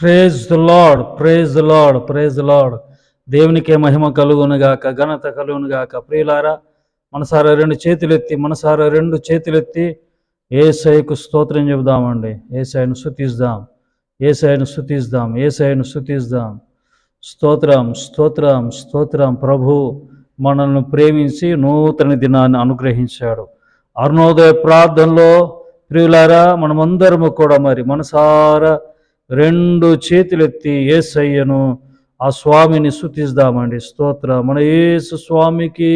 Praise the Lord praise the Lord praise Lord దేవునికే మహిమ కలుగునుగాక ఘనత కలుగునుగాక ప్రియులారా మనసారా రెండు చేతులెత్తి మనసారా రెండు చేతులెత్తి ఏసైకు స్తోత్రం చెబుదామండి. ఏసైను స్థుతిస్తాం ఏసైను స్థుతిస్తాం ఏసైను స్థుతిస్తాం స్తోత్రం స్తోత్రం స్తోత్రం. ప్రభు మనల్ని ప్రేమించి నూతన దినాన్ని అనుగ్రహించాడు. అరుణోదయ ప్రార్థనలో ప్రియులారా మనమందరము కూడా మరి మనసారా రెండు చేతులెత్తి ఏసయ్యను ఆ స్వామిని స్థుతిస్తామండి స్తోత్ర మన యేసు స్వామికి.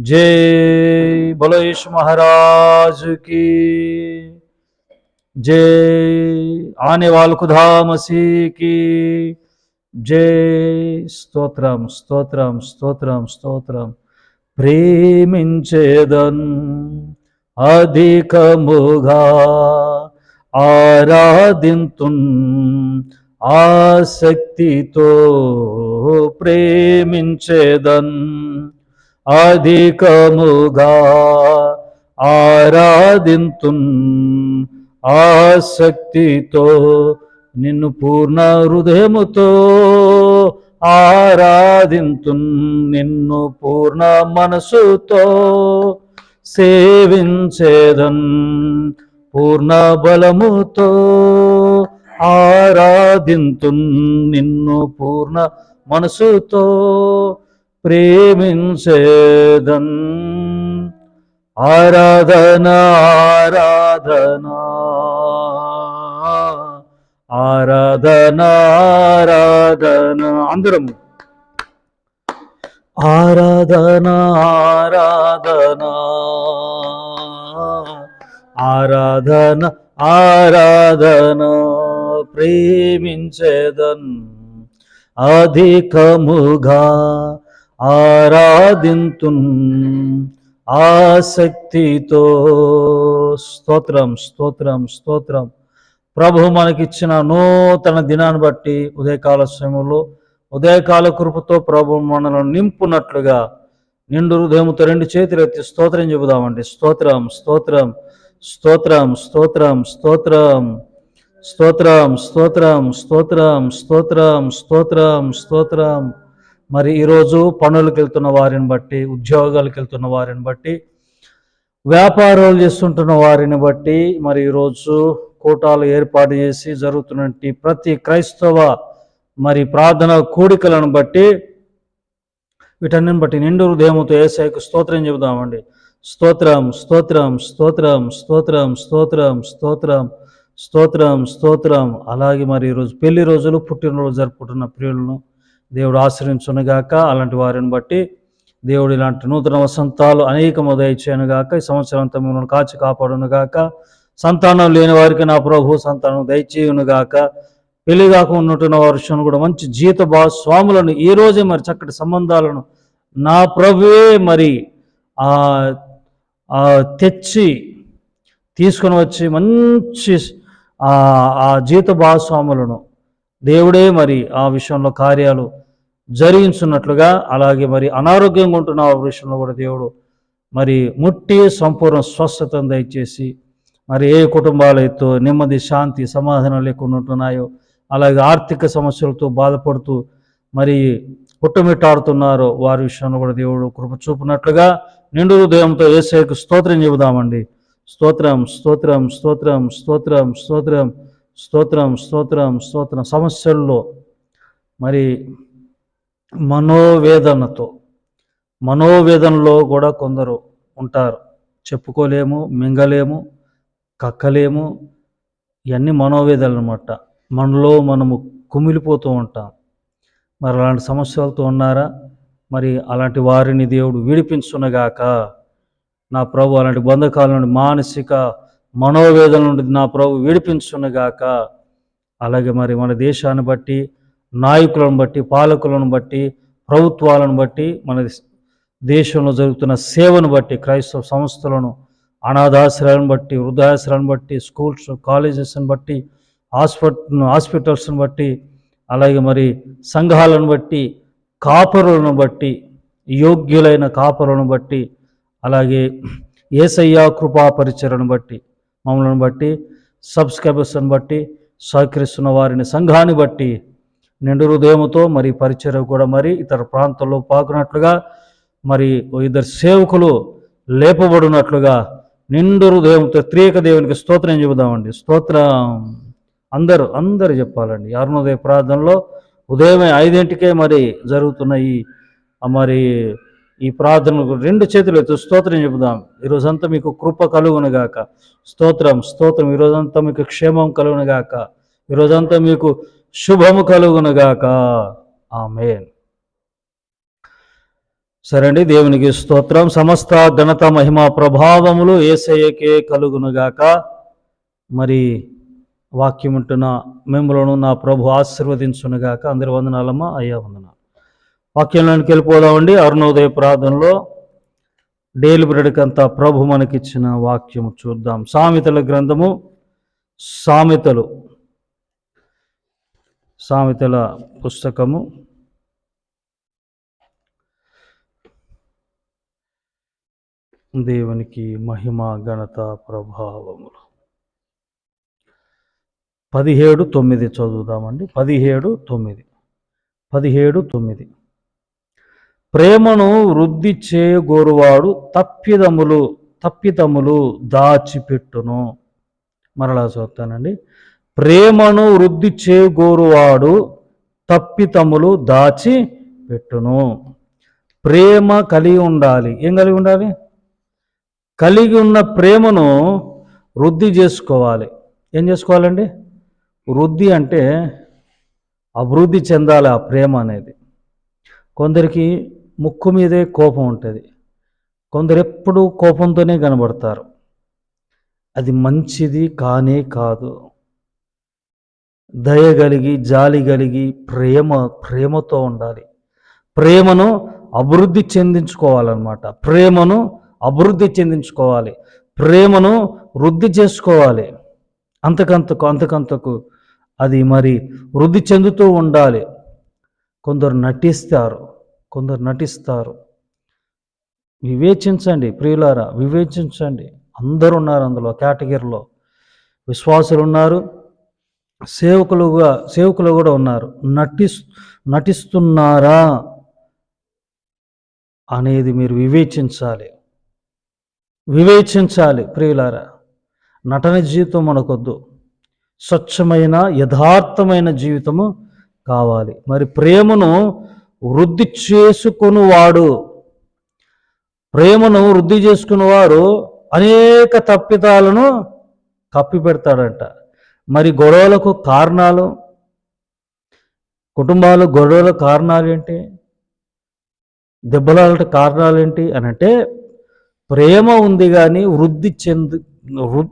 జై బలేష్ మహారాజుకి. జై ఆనే వాల్ ఖుదా జై స్తోత్రం స్తోత్రం స్తోత్రం స్తోత్రం. ప్రేమించేదన్ అధికముగా. ఆరాధింతున్ ఆసక్తితో ప్రేమించేదన్. అధికముగా ఆరాధింతున్ ఆసక్తితో నిన్ను పూర్ణ హృదయముతో ఆరాధింతున్ నిన్ను పూర్ణ మనసుతో సేవించేదన్. పూర్ణ బలముతో ఆరాధింతు నిన్ను పూర్ణ మనసుతో ప్రేమించేదన్. ఆరాధన ఆరాధన ఆరాధన ఆరాధన. అందరం ఆరాధన ఆరాధనా. ఆరాధన ఆరాధన ప్రేమించేదన్. అధికముగా ఆరాధింతున్ ఆసక్తితో. స్తోత్రం స్తోత్రం స్తోత్రం. ప్రభు మనకిచ్చిన నూతన దినాన్ని బట్టి ఉదయకాల సమయంలో ఉదయకాల కృపతో ప్రభు మనలను నింపునట్లుగా నిండు హృదయముతో రెండు చేతులు ఎత్తి స్తోత్రం చెబుదామండి. స్తోత్రం స్తోత్రం. స్తోత్రం స్తోత్రం స్తోత్రం. స్తోత్రం స్తోత్రం స్తోత్రం స్తోత్రం స్తోత్రం స్తోత్రం. మరి ఈరోజు పనులకు వెళ్తున్న వారిని బట్టి ఉద్యోగాలకు వెళ్తున్న వారిని బట్టి వ్యాపారాలు చేస్తుంటున్న వారిని బట్టి మరి ఈరోజు కూటాలు ఏర్పాటు చేసి జరుగుతున్నటువంటి ప్రతి క్రైస్తవ మరి ప్రార్థన కూడికలను బట్టి వీటన్నిటిని బట్టి నిండు హృదయముతో ఏసైకు స్తోత్రం చెబుదామండి. స్తోత్రం స్తోత్రం స్తోత్రం స్తోత్రం స్తోత్రం స్తోత్రం స్తోత్రం స్తోత్రం. అలాగే మరి ఈరోజు పెళ్ళి రోజులు పుట్టినరోజు జరుపుకుంటున్న ప్రియులను దేవుడు ఆశ్రయించునుగాక. అలాంటి వారిని బట్టి దేవుడు ఇలాంటి నూతన వసంతాలు అనేకము దయచేయనుగాక ఈ సంవత్సరం అంతా మిమ్మల్ని కాచి కాపాడునుగాక. సంతానం లేని వారికి నా ప్రభు సంతానం దయచేయునుగాక. పెళ్ళి కాక ఉన్నట్టున్న వారు కూడా మంచి జీత భాగస్వాములను ఈ రోజే మరి చక్కటి సంబంధాలను నా ప్రభువే మరి ఆ తెచ్చి తీసుకొని వచ్చి మంచి ఆ జీత భాగస్వాములను దేవుడే మరి ఆ విషయంలో కార్యాలు జరిగించున్నట్లుగా అలాగే మరి అనారోగ్యంగా ఉంటున్న ఆ విషయంలో కూడా దేవుడు మరి ముట్టి సంపూర్ణ స్వస్థతను దయచేసి మరి ఏ కుటుంబాలైతే నెమ్మది శాంతి సమాధానం లేకుండా ఉంటున్నాయో అలాగే ఆర్థిక సమస్యలతో బాధపడుతూ మరి పుట్టుమిట్టాడుతున్నారో వారి విషయంలో కూడా దేవుడు కృప చూపినట్లుగా నిండు హృదయంతో ఏసైకు స్తోత్రం చెబుదామండి. స్తోత్రం స్తోత్రం స్తోత్రం స్తోత్రం స్తోత్రం స్తోత్రం స్తోత్రం స్తోత్రం సమస్యల్లో మరి మనోవేదనతో మనోవేదనలో కూడా కొందరు ఉంటారు. చెప్పుకోలేము మింగలేము కక్కలేము ఇవన్నీ మనోవేదనలు అనమాట మనలో మనము కుమిలిపోతూ ఉంటాం. మరి అలాంటి సమస్యలతో ఉన్నారా? మరి అలాంటి వారిని దేవుడు విడిపించునగాక. నా ప్రభు అలాంటి బంధకాల నుండి మానసిక మనోవేదన నుండి నా ప్రభు విడిపించునగాక. అలాగే మరి మన దేశాన్ని బట్టి నాయకులను బట్టి పాలకులను బట్టి ప్రభుత్వాలను బట్టి మన దేశంలో జరుగుతున్న సేవను బట్టి క్రైస్తవ సంస్థలను అనాథాశ్రయాలను బట్టి వృద్ధాశ్రయాలను బట్టి స్కూల్స్ కాలేజెస్ని బట్టి హాస్పిటల్ హాస్పిటల్స్ని బట్టి అలాగే మరి సంఘాలను బట్టి కాపరులను బట్టి యోగ్యులైన కాపరులను బట్టి అలాగే ఏసయ్యా కృపా పరిచయను బట్టి మమ్మల్ని బట్టి సబ్స్క్రైబర్స్ని బట్టి సహకరిస్తున్న వారిని సంఘాన్ని బట్టి నిండు హృదయంతో మరి పరిచయం కూడా మరి ఇతర ప్రాంతాల్లో పాకున్నట్లుగా మరి ఇద్దరు సేవకులు లేపబడినట్లుగా నిండు హృదయంతో త్రియక దేవునికి స్తోత్రం చెబుదామండి. స్తోత్రం. అందరూ అందరూ చెప్పాలండి. అరుణోదయ ప్రార్థనలో ఉదయమే ఐదింటికే మరి జరుగుతున్న ఈ మరి ఈ ప్రార్థనకు రెండు చేతులు ఎత్తు స్తోత్రం చెబుదాం. ఈరోజంతా మీకు కృప కలుగునుగాక స్తోత్రం స్తోత్రం. ఈరోజంతా మీకు క్షేమం కలుగునుగాక ఈరోజంతా మీకు శుభము కలుగునుగాక ఆమె సరే అండి దేవునికి స్తోత్రం. సమస్త ఘనత మహిమ ప్రభావములు ఏసయ్యకే కలుగునుగాక మరి వాక్యం ఉంటున్న మిమ్మలను నా ప్రభు ఆశీర్వదించునుగాక. అందరి వందనాలమ్మ. అయ్యా వందనాలు. వాక్యంలోనికి వెళ్ళిపోదామండి. అరుణోదయ ప్రార్థనలో డైలీ బ్రెడ్కంతా ప్రభు మనకిచ్చిన వాక్యము చూద్దాం. సామెతల గ్రంథము సామెతలు సామెతల పుస్తకము. దేవునికి మహిమ ఘనత ప్రభావములు. పదిహేడు తొమ్మిది చదువుదామండి. పదిహేడు తొమ్మిది. పదిహేడు తొమ్మిది. ప్రేమను వృద్ధి చేయగోరువాడు తప్పిదములు తప్పిదములు దాచిపెట్టును. మరలా చదువుతానండి. ప్రేమను వృద్ధి చేయగోరువాడు తప్పితములు దాచి పెట్టును ప్రేమ కలిగి ఉండాలి. ఏం కలిగి ఉండాలి? కలిగి ఉన్న ప్రేమను వృద్ధి చేసుకోవాలి. ఏం చేసుకోవాలండి? వృద్ధి అంటే అభివృద్ధి చెందాలి ఆ ప్రేమ అనేది. కొందరికి ముక్కు మీదే కోపం ఉంటుంది. కొందరు ఎప్పుడూ కోపంతోనే కనబడతారు. అది మంచిది కానే కాదు. దయ కలిగి జాలి కలిగి ప్రేమ ప్రేమతో ఉండాలి. ప్రేమను అభివృద్ధి చెందించుకోవాలన్నమాట. ప్రేమను అభివృద్ధి చెందించుకోవాలి. ప్రేమను వృద్ధి చేసుకోవాలి. అంతకంతకు అంతకంతకు అది మరి వృద్ధి చెందుతూ ఉండాలి. కొందరు నటిస్తారు కొందరు నటిస్తారు. వివేచించండి ప్రియులారా వివేచించండి. అందరూ ఉన్నారు అందులో కేటగిరీలో. విశ్వాసులు ఉన్నారు సేవకులుగా సేవకులు కూడా ఉన్నారు. నటిస్ నటిస్తున్నారా అనేది మీరు వివేచించాలి. వివేచించాలి ప్రియులారా. నటన జీవితం మనకొద్దు. స్వచ్ఛమైన యథార్థమైన జీవితము కావాలి. మరి ప్రేమను వృద్ధి చేసుకునివాడు. ప్రేమను వృద్ధి చేసుకునేవారు అనేక తప్పిదాలను కప్పిపెడతాడంట. మరి గొడవలకు కారణాలు? కుటుంబాలు గొడవల కారణాలు ఏంటి దెబ్బలాట కారణాలు ఏంటి అని అంటే ప్రేమ ఉంది కానీ వృద్ధి చెంది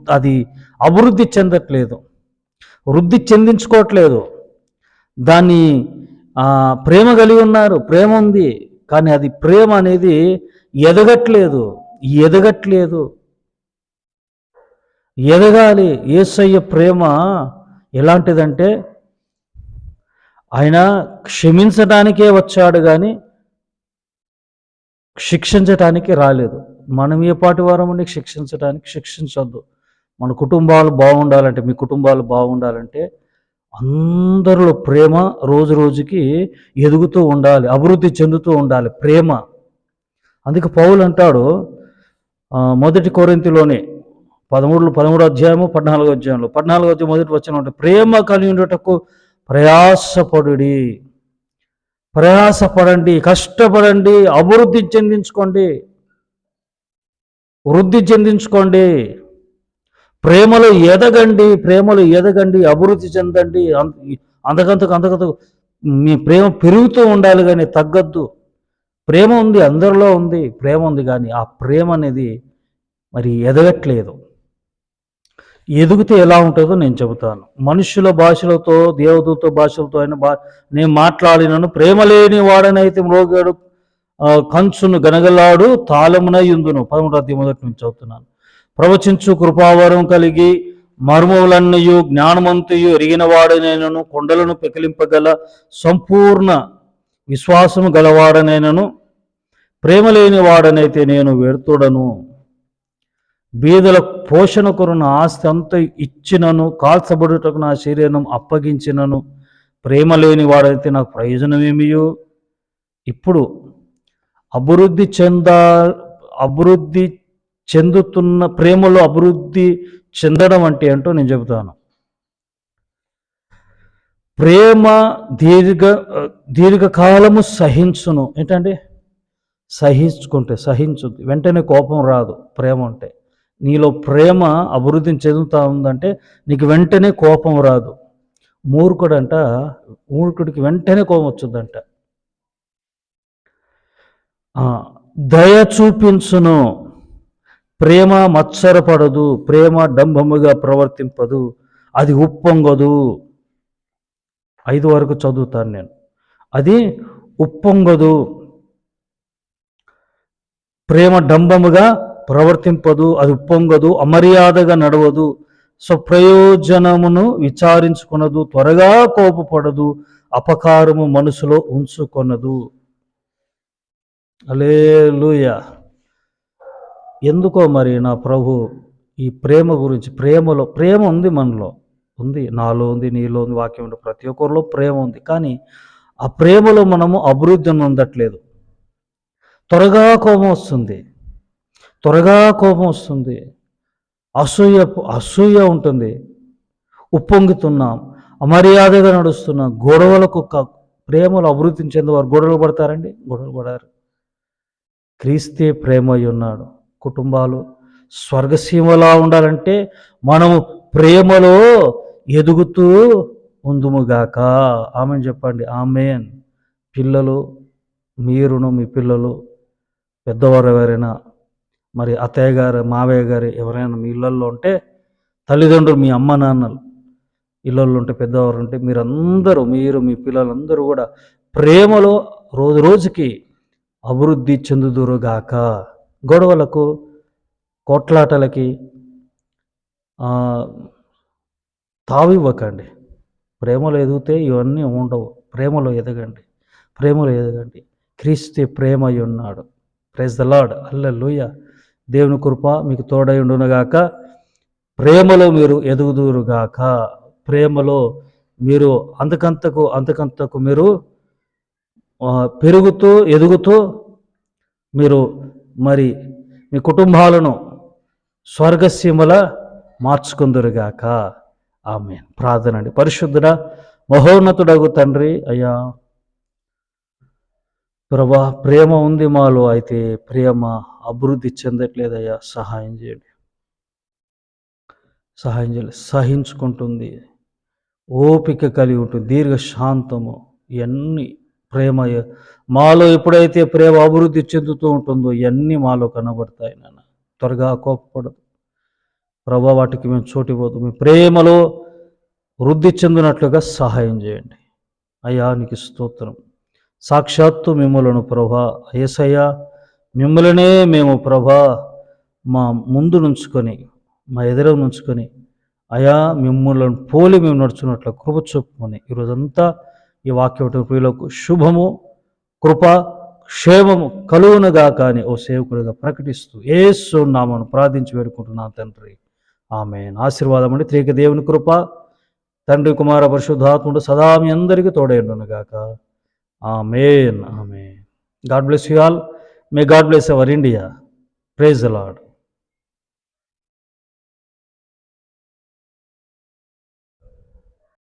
అది అభివృద్ధి చెందట్లేదు. వృద్ధి చెందించుకోవట్లేదు. దాన్ని ప్రేమ కలిగి ఉన్నారు. ప్రేమ ఉంది. కానీ అది ప్రేమ అనేది ఎదగట్లేదు. ఎదగట్లేదు. ఎదగాలి. ఏసయ్య ప్రేమ ఎలాంటిదంటే ఆయన క్షమించడానికే వచ్చాడు కానీ శిక్షించటానికి రాలేదు. మనం ఏ పాటి వారమండి శిక్షించడానికి శిక్షించొద్దు. మన కుటుంబాలు బాగుండాలంటే మీ కుటుంబాలు బాగుండాలంటే అందరిలో ప్రేమ రోజు రోజుకి ఎదుగుతూ ఉండాలి అభివృద్ధి చెందుతూ ఉండాలి ప్రేమ. అందుకే పౌలు అంటాడు మొదటి కొరింతిలోనే పదమూడు పదమూడు అధ్యాయము పద్నాలుగో అధ్యాయంలో పద్నాలుగో అధ్యాయం మొదటి వచ్చిన ఉంటే ప్రేమ కలిగి ఉండటకు ప్రయాసపడుడి. ప్రయాసపడండి కష్టపడండి అభివృద్ధి చెందించుకోండి. వృద్ధి చెందించుకోండి. ప్రేమలో ఎదగండి ప్రేమలో ఎదగండి అభివృద్ధి చెందండి అంత- అంతకంతకు అంతకంతకు మీ ప్రేమ పెరుగుతూ ఉండాలి కానీ తగ్గద్దు. ప్రేమ ఉంది అందరిలో ఉంది ప్రేమ ఉంది కానీ ఆ ప్రేమ అనేది మరి ఎదగట్లేదు. ఎదుగుతే ఎలా ఉంటుందో నేను చెబుతాను. మనుషుల భాషలతో దేవదూత భాషలతో అయినా బా నేను మాట్లాడినను ప్రేమ లేని వాడనైతే మ్రోగాడు కంచును గనగలాడు తాళమున యుందును పదమూడు మొదటి నుంచి చదువుతున్నాను. ప్రవచించు కృపావరం కలిగి మర్మములన్నయు జ్ఞానమంతయు ఎరిగిన వాడనైనను కొండలను పెకిలింపగల సంపూర్ణ విశ్వాసము గలవాడనైనను ప్రేమ లేని వాడనైతే నేను వెడుతుడను. బీదల పోషణ కొరున ఆస్తి అంత ఇచ్చినను కాల్చబడుటకు నా శరీరం అప్పగించినను ప్రేమ లేని వాడైతే నాకు ప్రయోజనమేమియో? ఇప్పుడు అభివృద్ధి చెంద అభివృద్ధి చెందుతున్న ప్రేమలో అభివృద్ధి చెందడం అంటే ఏంటో నేను చెబుతాను. ప్రేమ దీర్ఘ దీర్ఘకాలము సహించును. ఏంటంటే? సహించుకుంటే సహించుద్ది. వెంటనే కోపం రాదు ప్రేమ ఉంటే. నీలో ప్రేమ అభివృద్ధిని చెందుతా ఉందంటే నీకు వెంటనే కోపం రాదు. మూర్ఖుడంట మూర్ఖుడికి వెంటనే కోపం వచ్చుద్దంట. దయ చూపించును. ప్రేమ మత్సరపడదు ప్రేమ డంభముగా ప్రవర్తింపదు అది ఉప్పొంగదు. ఐదు వరకు చదువుతాను నేను. అది ఉప్పొంగదు. ప్రేమ డంబముగా ప్రవర్తింపదు అది ఉప్పొంగదు అమర్యాదగా నడవదు స్వప్రయోజనమును విచారించుకొనదు త్వరగా కోపపడదు అపకారము మనసులో ఉంచుకొనదు. అలేలుయ ఎందుకో మరి నా ప్రభు ఈ ప్రేమ గురించి ప్రేమలో ప్రేమ ఉంది మనలో. ఉంది నాలో ఉంది నీలో ఉంది వాక్యం ఉంది ప్రతి ఒక్కరిలో ప్రేమ ఉంది. కానీ ఆ ప్రేమలో మనము అభివృద్ధిని ఉండట్లేదు త్వరగా కోపం వస్తుంది. త్వరగా కోపం వస్తుంది. అసూయ అసూయ ఉంటుంది. ఉప్పొంగుతున్నాం. అమర్యాదగా నడుస్తున్నాం. గొడవలకు ప్రేమలు అభివృద్ధి చెందేవారు గొడవలు పడతారండి? గొడవలు పడారు. క్రీస్తే ప్రేమ అయి ఉన్నాడు. కుటుంబాలు స్వర్గసీమలా ఉండాలంటే మనము ప్రేమలో ఎదుగుతూ ఉందుముగాక. ఆమె చెప్పండి. ఆమెన్. పిల్లలు మీరును మీ పిల్లలు పెద్దవారు ఎవరైనా మరి అత్తయ్య గారు మావయ్య గారు ఎవరైనా మీ ఇళ్ళల్లో ఉంటే తల్లిదండ్రులు మీ అమ్మ నాన్నలు ఇళ్ళల్లో ఉంటే పెద్దవారు ఉంటే మీరందరూ మీరు మీ పిల్లలందరూ కూడా ప్రేమలో రోజు రోజుకి అభివృద్ధి చెందుదురుగాక. గొడవలకు కొట్లాటలకి తావివ్వకండి. ప్రేమలో ఎదిగితే ఇవన్నీ ఉండవు. ప్రేమలో ఎదగండి. ప్రేమలో ఎదగండి. క్రీస్తు ప్రేమ ఉన్నాడు. ప్రైజ్ ద లాడ్ అల్లెలుయ దేవుని కృప మీకు తోడై ఉండునుగాక. ప్రేమలో మీరు ఎదుగుదురుగాక. ప్రేమలో మీరు అంతకంతకు అంతకంతకు మీరు పెరుగుతూ ఎదుగుతూ మీరు మరి మీ కుటుంబాలను స్వర్గసీమల మార్చుకుందరుగాక. ఆమె ప్రార్థన అండి. పరిశుద్ధుడ మహోన్నతుడగు తండ్రి అయ్యా. ప్రభా ప్రేమ ఉంది మాలో. అయితే ప్రేమ అభివృద్ధి చెందట్లేదయ్యా. సహాయం చేయండి. సహాయం చేయాలి సహించుకుంటుంది. ఓపిక కలిగి ఉంటుంది. దీర్ఘ శాంతము ఇవన్నీ ప్రేమ మాలో ఎప్పుడైతే ప్రేమ అభివృద్ధి చెందుతూ ఉంటుందో ఇవన్నీ మాలో కనబడతాయి నాన్న. త్వరగా కోపపడదు. ప్రభా వాటికి మేము చోటిపోదు మీ ప్రేమలో వృద్ధి చెందినట్లుగా సహాయం చేయండి. అయ్యా నీకు స్తోత్రం. సాక్షాత్తు మిమ్మలను ప్రభా ఏసయ్యా మిమ్మల్నే మేము ప్రభా మా ముందు నుంచుకొని మా ఎదురు నుంచుకొని అయా మిమ్మల్ని పోలి మేము నడుచున్నట్లు కృప చూపుకొని ఈరోజంతా ఈ వాక్యం ప్రియులకు శుభము. కృప క్షేమము కలువునుగా కానీ ఓ సేవకుడిగా ప్రకటిస్తూ ఏసు నామను ప్రార్థించి వేడుకుంటున్నాను తండ్రి. ఆమె ఆశీర్వాదం అండి త్రేక దేవుని కృప తండ్రి కుమార పరిశుద్ధాత్ముడు సదా మీ అందరికీ తోడైండునుగాక ఆమెన్. ఆమె God bless you all. May God bless our India. Praise Lord